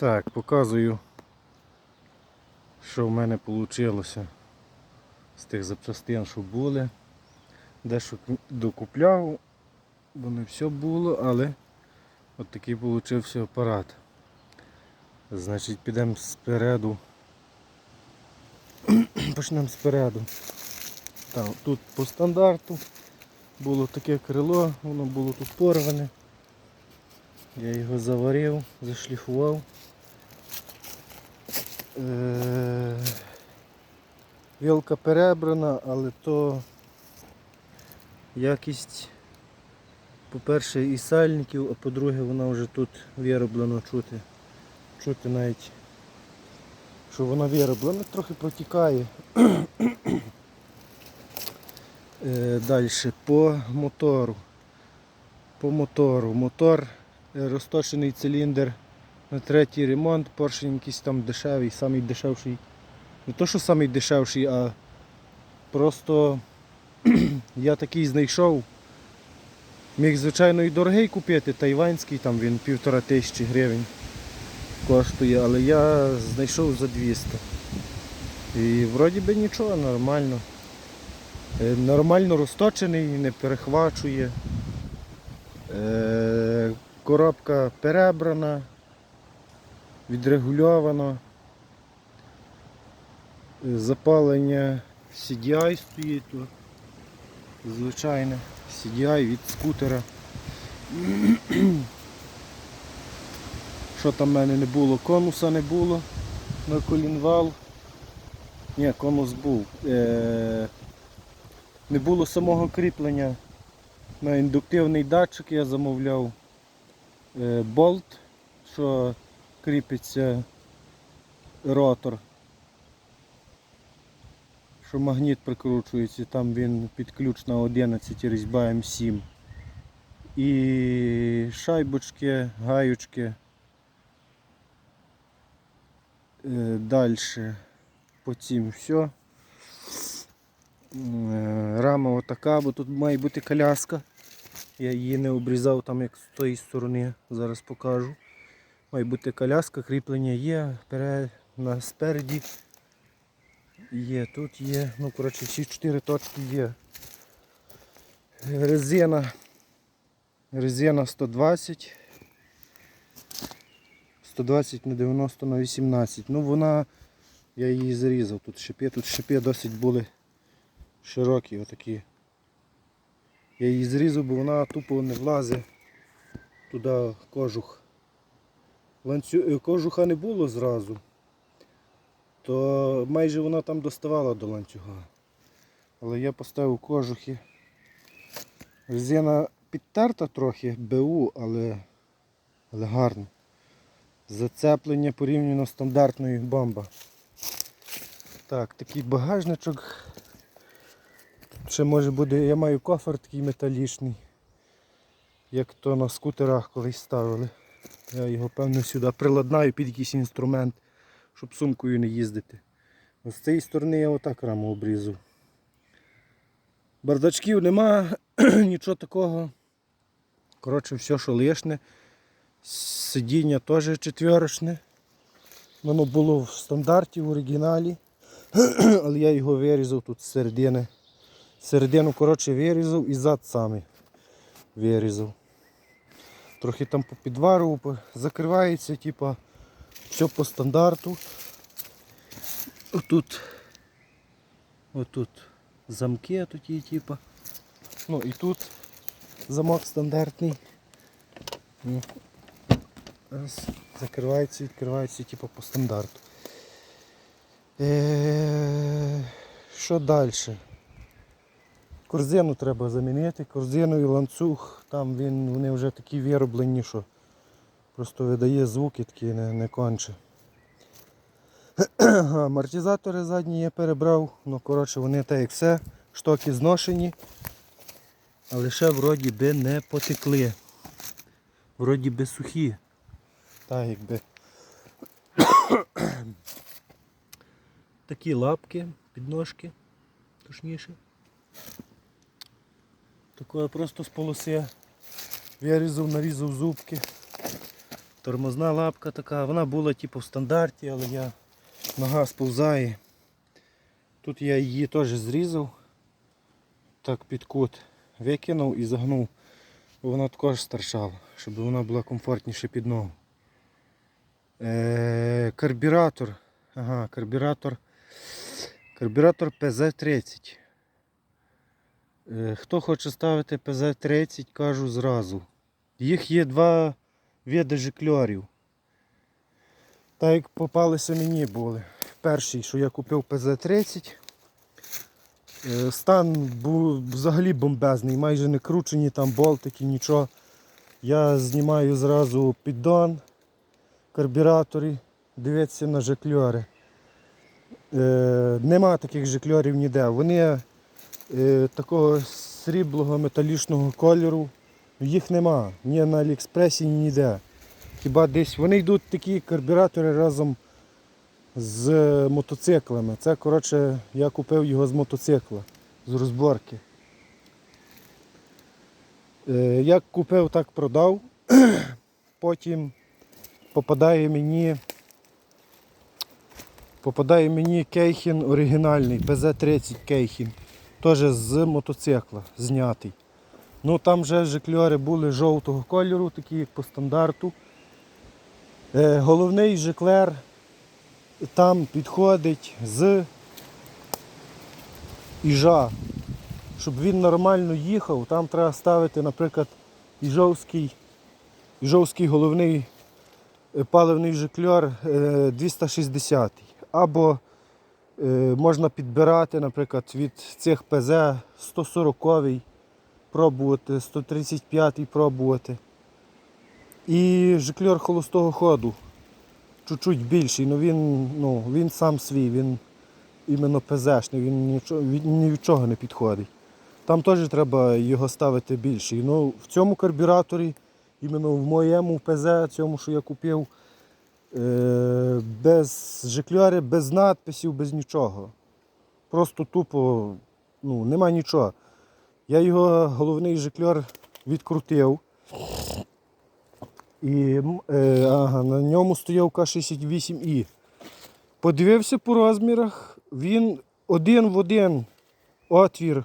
Так, показую, що в мене вийшло з тих запчастин, що були. Дещо докупляв, бо не все було, але от такий вийшов апарат. Значить, підемо спереду. Почнемо спереду. Так, тут по стандарту було таке крило, воно було тут порване. Я його заварив, зашліфував. Е, Вілка перебрана, але то якість, по-перше, і сальників, а по-друге, вона вже тут вироблено чути. Чути навіть, що вона вироблена, трохи протікає. Е, Далі по мотору. По мотору. Мотор розточений циліндр на третій ремонт, поршень якийсь там дешевий, самий дешевший. Не то, що самий дешевший, а просто я такий знайшов. Міг, звичайно, і дорогий купити, тайванський, там він півтора тисячі гривень коштує, але я знайшов за 200. І вроді би нічого, нормально. Е, Нормально розточений, не перехвачує. Е, Коробка перебрана, відрегульовано. Е, Запалення CDI стоїть тут. Звичайне. CDI від скутера. Що там в мене не було? Конуса не було на колінвал. Ні, конус був. Е, не було самого кріплення на індуктивний датчик я замовляв болт, що кріпиться ротор. Що магніт прикручується, там він під на 11 різьба М7. І шайбочки, гаючки. Далі по цим все. Е, Рама отака, бо тут має бути коляска. Я її не обрізав там як з тої сторони, зараз покажу. Має бути коляска, кріплення є, перед, на спереді є, тут є. Ну, коротше, всі чотири точки є. Резина. Резина 120. 120 на 90 на 18. Ну вона, я її зарізав. Тут шипи, тут шипи досить були широкі отакі. Я її зрізав, бо вона тупо не влазить туди кожух. Ланцю... е, Кожуха не було зразу, то майже вона там доставала до ланцюга. Але я поставив кожухи. Резина підтерта трохи, БУ, але, але гарно. Зацеплення порівняно стандартною бомба. Так, такий багажничок. Ще може буде, я маю кофер такий металічний, як то на скутерах колись ставили. Я його певно сюди приладнаю під якийсь інструмент, щоб сумкою не їздити. З цієї сторони я отак раму обрізав. Бардачків нема, нічого такого. Коротше, все, що лишне. Сидіння теж четверочне. Воно було в стандарті, в оригіналі. Але я його вирізав тут з середини. Середину коротше вирізав і зад самий вирізав. Трохи там по підвару закривається, типа все по стандарту. Отут, отут замки такі, типа. Ну і тут замок стандартний. Ну, Раз, закривається, відкривається типу по стандарту. Е, що далі? Корзину треба замінити, корзину і ланцюг, там він, вони вже такі вироблені, що просто видає звуки такі не, не конче. Амортизатори задні я перебрав, ну коротше вони так як все, штоки зношені, але ще вроді би не потекли. Вроді би сухі. Так якби. Такі лапки, підножки, точніше. Такое просто з полоси. Вирізав, нарізав зубки. Тормозна лапка така, вона була типу в стандарті, але я нога сповзає. Тут я її теж зрізав, так під кут викинув і загнув, вона також старшала, щоб вона була комфортніше під ногу. Е, карбюратор. Ага, карбюратор. Карбюратор PZ30. Е, хто хоче ставити PZ30, кажу зразу. Їх є два види жикльорів. Так як попалися мені були. Перший, що я купив PZ30. Е, Стан був взагалі бомбезний, майже не кручені там болтики, нічого. Я знімаю зразу піддон, карбюратори, дивитися на жикльори. Е, нема таких жикльорів ніде. Вони такого сріблого металічного кольору. Їх нема ні на Аліекспресі, ні ніде. Хіба десь вони йдуть такі карбюратори разом з мотоциклами. Це, коротше, я купив його з мотоцикла, з розборки. Е, Як купив, так продав. Потім попадає мені попадає мені кейхін оригінальний, PZ30 кейхін. Теж з мотоцикла знятий. Ну там вже жикльори були жовтого кольору, такі як по стандарту. Е, головний жиклер там підходить з іжа. Щоб він нормально їхав, там треба ставити, наприклад, іжовський, іжовський головний е, паливний жикльор е, 260. Або е, можна підбирати, наприклад, від цих ПЗ 140 пробувати, 135 пробувати. І жикльор холостого ходу. Чуть-чуть більший, але він, ну, він сам свій, він іменно ПЗшний, він нічого, він ні від чого не підходить. Там теж треба його ставити більший. Ну, в цьому карбюраторі, іменно в моєму ПЗ, цьому, що я купив, е, без жикльори, без надписів, без нічого. Просто тупо ну, нема нічого. Я його головний жикльор відкрутив. І е, ага, на ньому стояв К68І. Подивився по розмірах, він один в один отвір,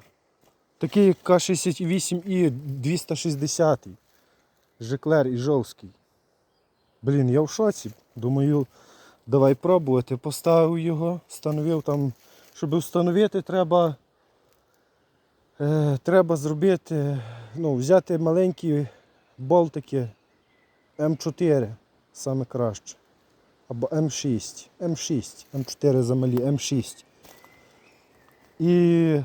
такий як К68І 260 Жиклер Іжовський. Блін, я в шоці. Думаю, давай пробувати. Поставив його, встановив там. Щоб встановити, треба, е, треба зробити, ну, взяти маленькі болтики М4 саме краще. Або М6. М6. М4 замалі, М6. І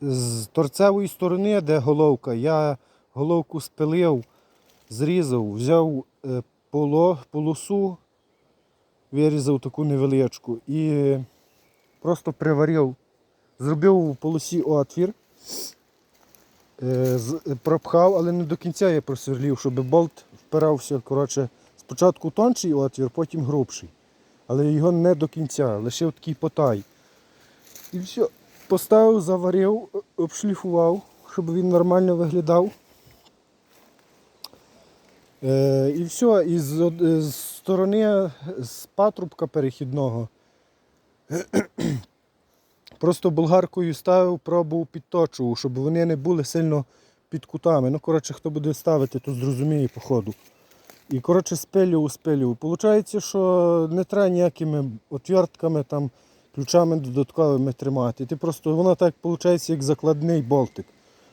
з торцевої сторони, де головка, я головку спилив, зрізав, взяв полосу, вирізав таку невеличку і просто приварив, зробив у полосі отвір, е, пропхав, але не до кінця я просверлів, щоб болт впирався. Коротше, спочатку тонший отвір, потім грубший. Але його не до кінця, лишив такий потай. І все, поставив, заварив, обшліфував, щоб він нормально виглядав. Е, і все, і з, е, з сторони з патрубка перехідного. Просто болгаркою ставив, пробував підточував, щоб вони не були сильно під кутами. Ну, коротше, хто буде ставити, то зрозуміє по ходу. І коротше спилював, спилював. Получається, що не треба ніякими отвертками, там, ключами додатковими тримати. Ти просто воно так виходить, як закладний болтик.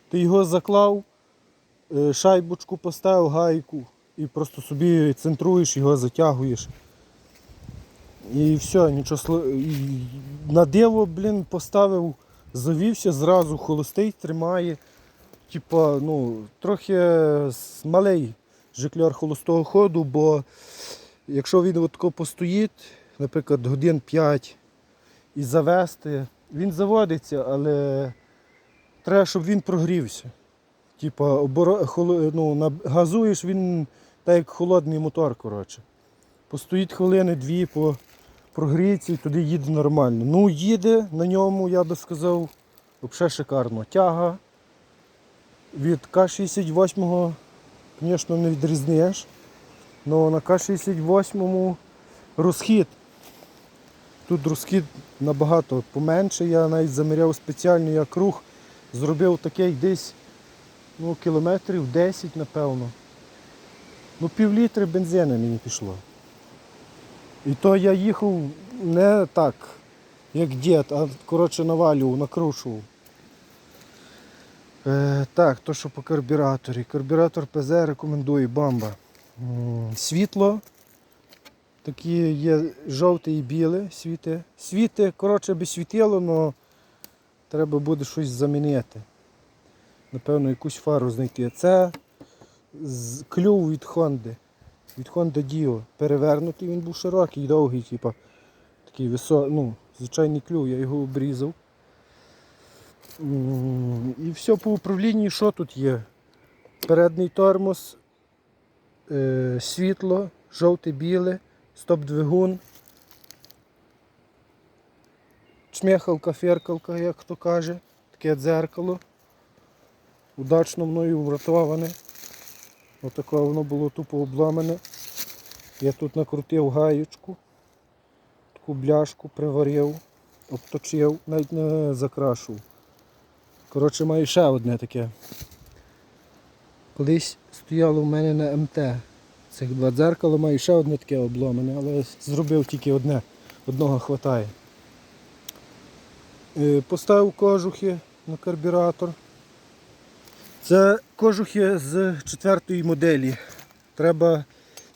Ти його заклав, е, шайбочку поставив, гайку і просто собі центруєш, його затягуєш. І все, нічого На диво, блін, поставив, завівся, зразу холостий тримає. Типа, ну, трохи малий жикльор холостого ходу, бо якщо він отако постоїть, наприклад, годин 5 і завести, він заводиться, але треба, щоб він прогрівся. Типа, оборо... ну, газуєш він так як холодний мотор, коротше. Постоїть хвилини дві, по прогріється і туди їде нормально. Ну, їде на ньому, я би сказав, взагалі шикарно. Тяга від К-68, звісно, не відрізнеш. Ну на К-68 розхід. Тут розхід набагато поменше. Я навіть заміряв спеціально я круг, зробив такий десь ну, кілометрів 10, напевно. Ну, пів літри бензину мені пішло. І то я їхав не так, як дід, а коротше навалював, накручував. Е, так, то що по карбюраторі. Карбюратор ПЗ рекомендую бамба. Світло. Такі є жовте і біле світи. Світи, коротше, би світило, але треба буде щось замінити. Напевно, якусь фару знайти. Це клюв від Хонди. Від Honda Dio. Перевернутий, він був широкий, довгий, типу, такий високий, ну, звичайний клюв, я його обрізав. І все по управлінні, що тут є? Передній тормоз, е, світло, жовте-біле, стоп-двигун, чмехалка, феркалка, як хто каже, таке дзеркало. Удачно мною врятоване. Отаке воно було тупо обламане. Я тут накрутив гаєчку, таку бляшку приварив, обточив, навіть не закрашував. Коротше, маю ще одне таке. Колись стояло в мене на МТ. Цих два дзеркала маю ще одне таке обламане, але зробив тільки одне, одного хватає. Е, Поставив кожухи на карбюратор. Це кожухи з четвертої моделі. Треба,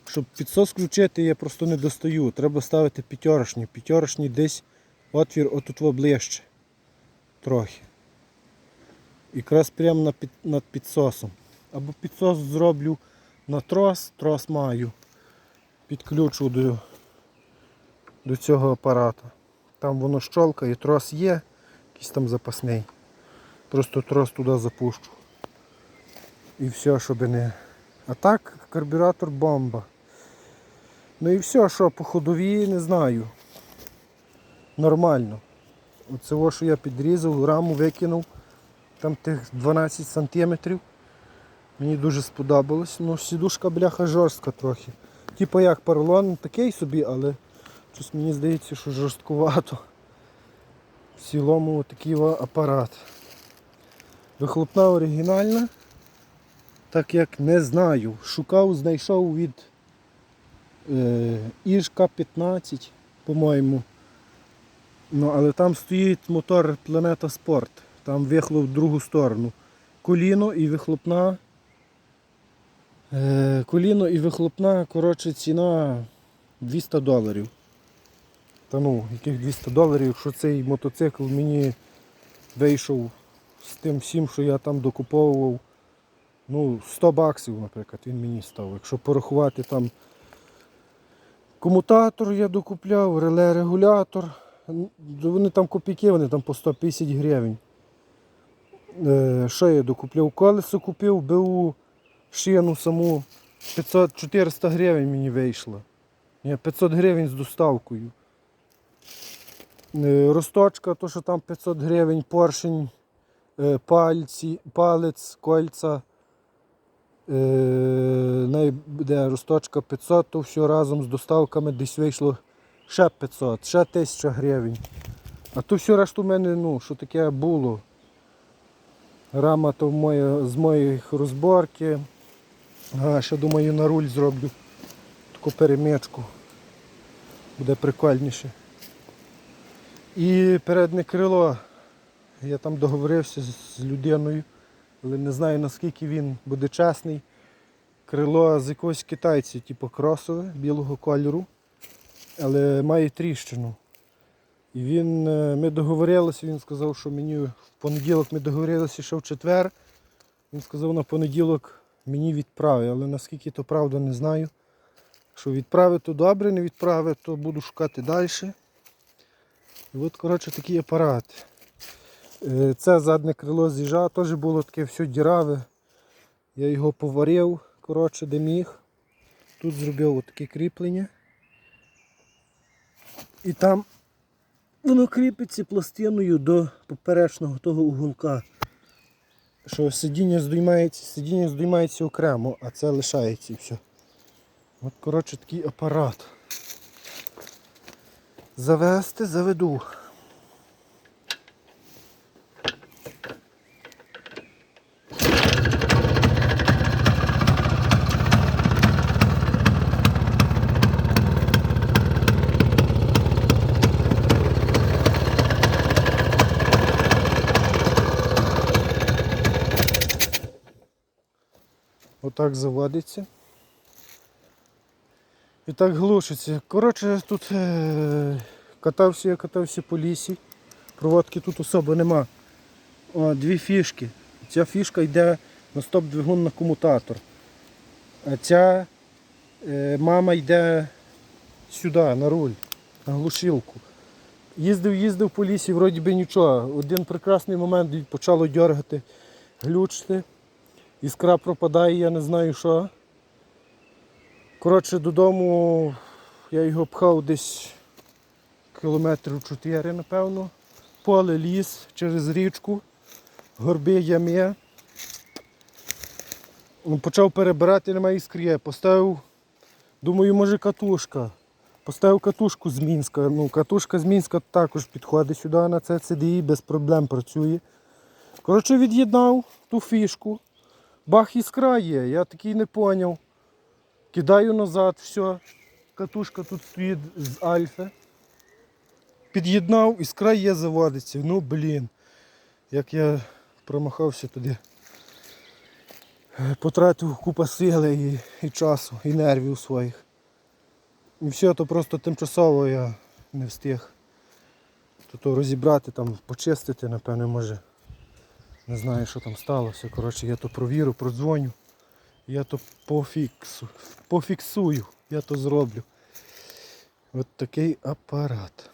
щоб підсос включити, я просто не достаю. Треба ставити п'ятерошні. П'ятерошні десь отвір отут ближче. Трохи. Якраз прямо над підсосом. Або підсос зроблю на трос, трос маю. Підключу до, до цього апарата. Там воно щолкає, трос є, якийсь там запасний. Просто трос туди запущу. І все, щоб не. А так, карбюратор бомба. Ну і все, що по ходовій не знаю. Нормально. Оце що я підрізав, раму викинув. Там тих 12 сантиметрів. Мені дуже сподобалось. Ну, сідушка бляха жорстка трохи. Типу як поролон такий собі, але щось мені здається, що жорсткувато. В цілому такий апарат. Вихлопна оригінальна. Так як не знаю. Шукав, знайшов від е, Іжка 15, по-моєму. Ну, але там стоїть мотор Планета Спорт. Там вихлоп в другу сторону. Коліно і вихлопна. Е, коліно і вихлопна, коротше, ціна 200 доларів. Та ну, яких 200 доларів, якщо цей мотоцикл мені вийшов з тим всім, що я там докуповував. Ну, 100 баксів, наприклад, він мені став. Якщо порахувати там комутатор я докупляв, реле-регулятор. Ну, Вони там копійки, вони там по 150 гривень. Е, що я докупляв? Колесо купив, БУ шину саму 500-400 гривень мені вийшло. Ні, 500 гривень з доставкою. Е, Росточка, то що там 500 гривень, поршень, е, пальці, палець, кольця. Е, най- де росточка 500, то все разом з доставками десь вийшло ще 500, ще 1000 гривень. А то все решту в мене, ну, що таке було. Рама то моє, з моїх розборки. А, ще думаю на руль зроблю таку перемичку. Буде прикольніше. І переднє крило. Я там договорився з людиною, але не знаю наскільки він буде чесний. Крило з якогось китайця, типу кросове, білого кольору, але має тріщину. І він, е, ми договорилися, він сказав, що мені в понеділок ми договорилися, що в четвер. Він сказав, на понеділок мені відправи, але наскільки то правда не знаю. Що відправи, то добре, не відправи, то буду шукати далі. І от, коротше, такий апарат. Е, Це заднє крило з'їжджа, теж було таке все діраве. Я його поварив, коротше, де міг. Тут зробив таке кріплення. І там воно кріпиться пластиною до поперечного того уголка. Що сидіння здіймається, сидіння здіймається окремо, а це лишається і все. От, коротше, такий апарат. Завести, заведу. Отак заводиться. І так глушиться. Коротше, тут е, катався, я катався по лісі. Проводки тут особо нема. О, дві фішки. Ця фішка йде на стоп-двигун на комутатор. А ця е, мама йде сюди, на руль, на глушилку. Їздив, їздив по лісі, вроді би нічого. Один прекрасний момент почало дергати, глючити. Іскра пропадає, я не знаю що. Коротше, додому я його пхав десь кілометрів 4, напевно. Поле, ліс через річку, горби, ями. Ну, Почав перебирати, немає іскри. Поставив, думаю, може катушка. Поставив катушку з Мінська. Ну, катушка з Мінська також підходить сюди на це CDI, без проблем працює. Коротше, від'єднав ту фішку. Бах іскра є, я такий не поняв. Кидаю назад, все. Катушка тут стоїть з альфи. Під'єднав, іскра є заводиться. Ну блін. Як я промахався туди. Потратив купа сили і, і часу, і нервів своїх. І все, то просто тимчасово я не встиг. То, то розібрати, там, почистити, напевно, може. Не знаю, що там сталося. Коротше, я то провірю, продзвоню. Я то пофіксу, пофіксую, я то зроблю. От такий апарат.